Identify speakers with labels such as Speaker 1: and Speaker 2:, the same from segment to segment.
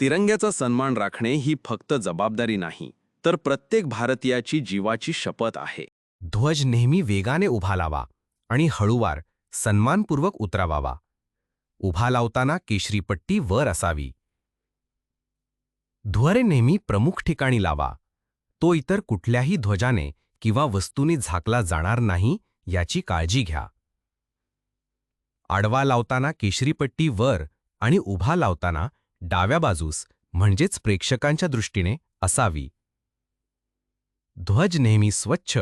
Speaker 1: तिरंग्याचा सन्मान राखणे ही फक्त जबाबदारी नाही तर प्रत्येक भारतीयाची जीवाची शपथ आहे.
Speaker 2: ध्वज नेहमी वेगाने उभा लावा आणि हळूवार सन्मानपूर्वक उतरावावा. उभा लावताना केशरी पट्टी वर असावी. ध्वरे नेहमी प्रमुख ठिकाणी लावा. तो इतर कुठल्याही ध्वजाने किंवा वस्तूने झाकला जाणार नाही याची काळजी घ्या. आडवा लावताना केशरी पट्टी वर आणि उभा लावताना डाव्या बाजूस म्हणजेच प्रेक्षकांच्या दृष्टीने असावी. ध्वज नेहमी स्वच्छ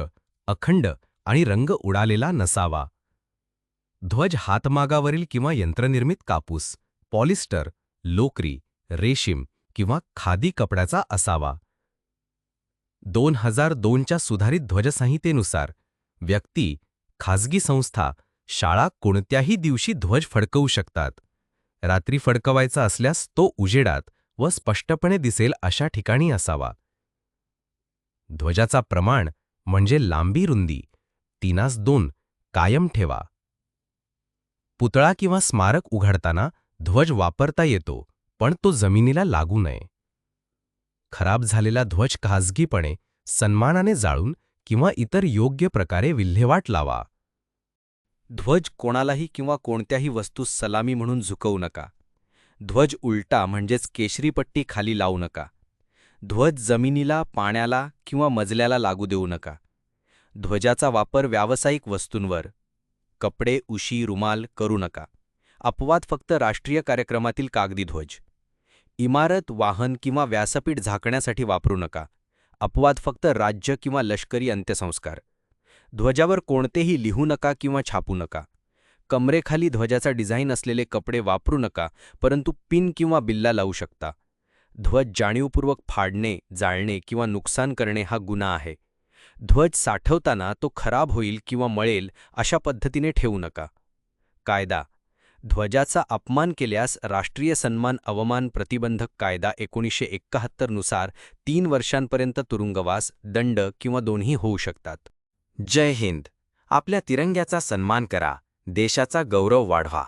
Speaker 2: अखंड आणि रंग उडालेला नसावा. ध्वज हातमागावरील किंवा यंत्रनिर्मित कापूस पॉलिस्टर लोकरी रेशीम किंवा खादी कपड्याचा असावा. दोन हजार दोनच्या सुधारित ध्वजसंहितेनुसार व्यक्ती खाजगी संस्था शाळा कोणत्याही दिवशी ध्वज फडकवू शकतात. रात्री फडकवायचा असल्यास तो उजेडात व स्पष्टपणे दिसेल अशा ठिकाणी असावा. ध्वजाचा प्रमाण म्हणजे लांबी रुंदी तीनास दोन कायम ठेवा. पुतळा किंवा स्मारक उघडताना ध्वज वापरता येतो पण तो जमिनीला लागू नये. खराब झालेला ध्वज खाजगीपणे सन्मानाने जाळून किंवा इतर योग्य प्रकारे विल्हेवाट लावा.
Speaker 3: ध्वज कोणालाही किंवा कोणत्याही वस्तूस सलामी म्हणून झुकवू नका. ध्वज उलटा म्हणजेच केशरीपट्टी खाली लावू नका. ध्वज जमिनीला पाण्याला किंवा मजल्याला लागू देऊ नका. ध्वजाचा वापर व्यावसायिक वस्तूंवर. कपडे उशी रुमाल करू नका. अपवाद फक्त राष्ट्रीय कार्यक्रमातील कागदी ध्वज. इमारत वाहन किंवा व्यासपीठ झाकण्यासाठी वापरू नका. अपवाद फक्त राज्य किंवा लष्करी अंत्यसंस्कार. ध्वजावर कोणतेही लिहू नका किंवा छापू नका. कमरेखाली ध्वजाचा डिझाईन असलेले कपडे वापरू नका परंतु पिन किंवा बिल्ला लावू शकता. ध्वज जाणीवपूर्वक फाडणे जाळणे किंवा नुकसान करणे हा गुन्हा आहे. ध्वज साठवताना तो खराब होईल किंवा मळेल अशा पद्धतीने ठेवू नका. कायदा. ध्वजाचा अपमान केल्यास राष्ट्रीय सन्मान अवमान प्रतिबंधक कायदा एकोणीसशे एक्काहत्तरनुसार तीन वर्षांपर्यंत तुरुंगवास दंड किंवा दोन्ही होऊ शकतात.
Speaker 2: जय हिंद. आपल्या तिरंग्याचा सन्मान करा. देशाचा गौरव वाढवा.